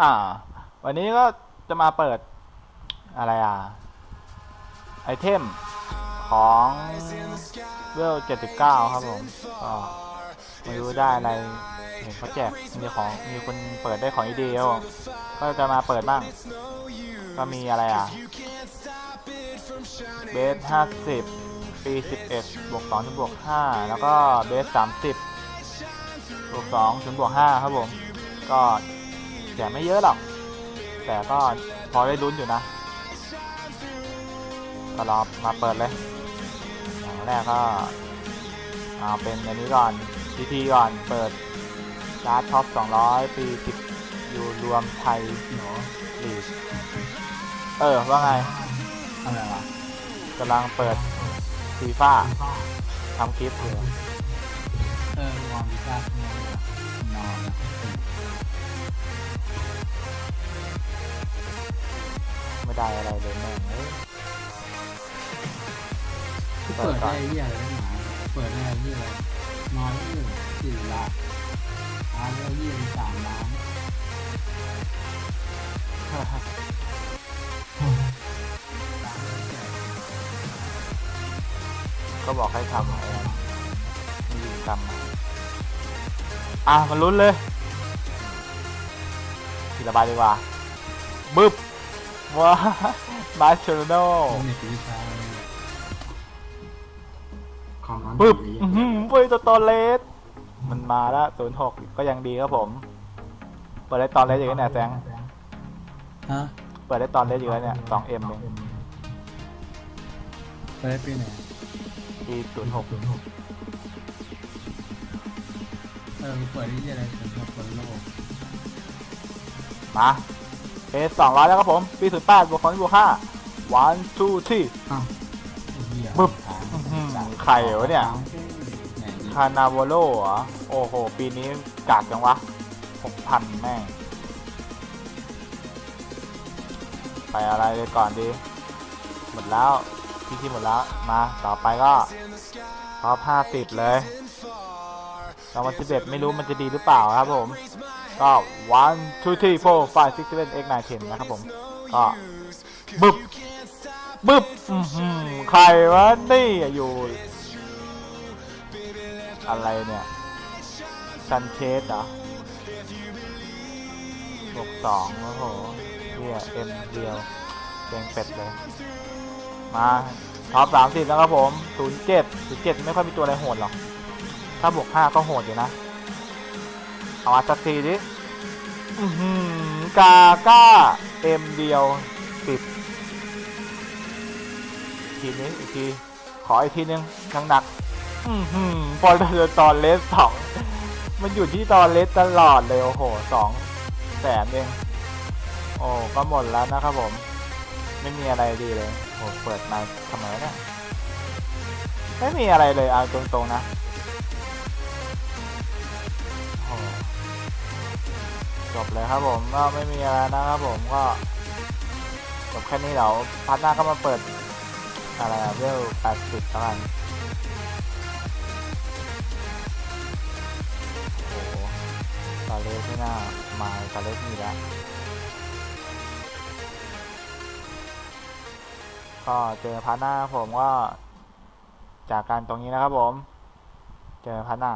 อ่า วันนี้ก็จะมาเปิดอะไรอะ ไอเทมของเวล79ครับผมก็ไม่รู้ได้อะไรเห็นเขาแจกมีของมีคนเปิดได้ของอีเดียวก็จะมาเปิดบ้าง ก็มีอะไรอะเบส50ปี11บวก2ถึงบวก5แล้วก็เบส30บวก2ถึงบวก5ครับผม ก็ แจกไม่เยอะหรอก แต่ก็พอได้ลุ้นอยู่นะ ก็รอมาเปิดเลย อย่างแรกก็เอาเป็นอันนี้ก่อนทีทีก่อนเปิดการ์ดท็อป 200 ปี10อยู่รวมไทยเนาะลีกเออ ว่าไงอะไรวะกำลังเปิดฟีฟ่าทำคลิปอยู่เออวางวิชาเนี่ยนอน ไม่ได้อะไรเลยแม่งเอ้ยเปิดได้ที่อะไรได้หมาเปิดได้ที่อะไรนอนที่สี่ล้านอาร์เรยี่สิบสามล้านล้านแล้วแจกก็บอกให้ทำอะไรนะไม่ยิงกรรมมาอะมันลุ้นเลยทีละใบดีกว่าบึ๊บ ว้าบาร์เชโรโนเน็ตวิชาคอมมอนบึ๊บดีอื้อหือปุ้ยตัวตอนเลสมันมาแล้วศูนย์หกก็ยังดีครับผมเปิดได้ตอนเลสอยู่แล้วเนี่ยแซงฮะเปิดได้ตอนเลสอยู่แล้วเนี่ยสองเอ็มเองไปได้ปีไหนปีศูนย์หกเออเปิดได้ที่อะไรถึงกับเปิดโลกมา เอสองร้อยแล้วครับผมปีศูนย์แปดบวกสองบวกห้า one two three อ้าวไอ้เหี้ยบึ๊บถามอื้อหือใครวะเนี่ย ไหนดิคานาโวโลเหรอ โอ้โห ปีนี้กากจังวะหกพันแม่ง ไปอะไรเลยก่อนดี หมดแล้ว พี่ที่หมดแล้ว มาต่อไปก็ท็อปห้าสิบเลยรางวัลสิบเอ็ดไม่รู้มันจะดีหรือเปล่าครับผม ก็ one two three four five six seven eight nine ten นะครับผม ก็บึบบึบอื้อหือใครวะนี่อยู่ อะไรเนี่ยซันเชสเหรอบวกสองโอ้โหเฮียเอ็มเดียวเจงเป็ดเลย มาท็อปสามสิบแล้วครับผมศูนย์เจ็ดศูนย์เจ็ดไม่ค่อยมีตัวอะไรโหดหรอก ถ้าบวกห้าก็โหดอยู่นะ เอามาสักทีดิอือหือกาก้าเอ็มเดียวสิบทีนี้อีกที ขออีกทีนึงหนักๆอือหือพอเจอตอนเลสสองมันอยู่ที่ตอนเลสตลอดเลย โอ้โหสองแสนเอง โอ้ก็หมดแล้วนะครับผม ไม่มีอะไรดีเลยโอ้เปิดมาทำไมวะเนี่ยไม่มีอะไรเลยเอาตรงๆนะ จบเลยครับผมก็ไม่มีอะไรนะครับผมก็จบแค่นี้เดี๋ยวพาร์ทหน้าก็มาเปิดอะไรอะเวลแปดสิบแล้วกันโอ้โหตาเลสไม่น่ามาตาเลสมีแล้วก็เจอพาร์ทหน้าผมก็จากการตรงนี้นะครับผม เจอพาร์ทหน้า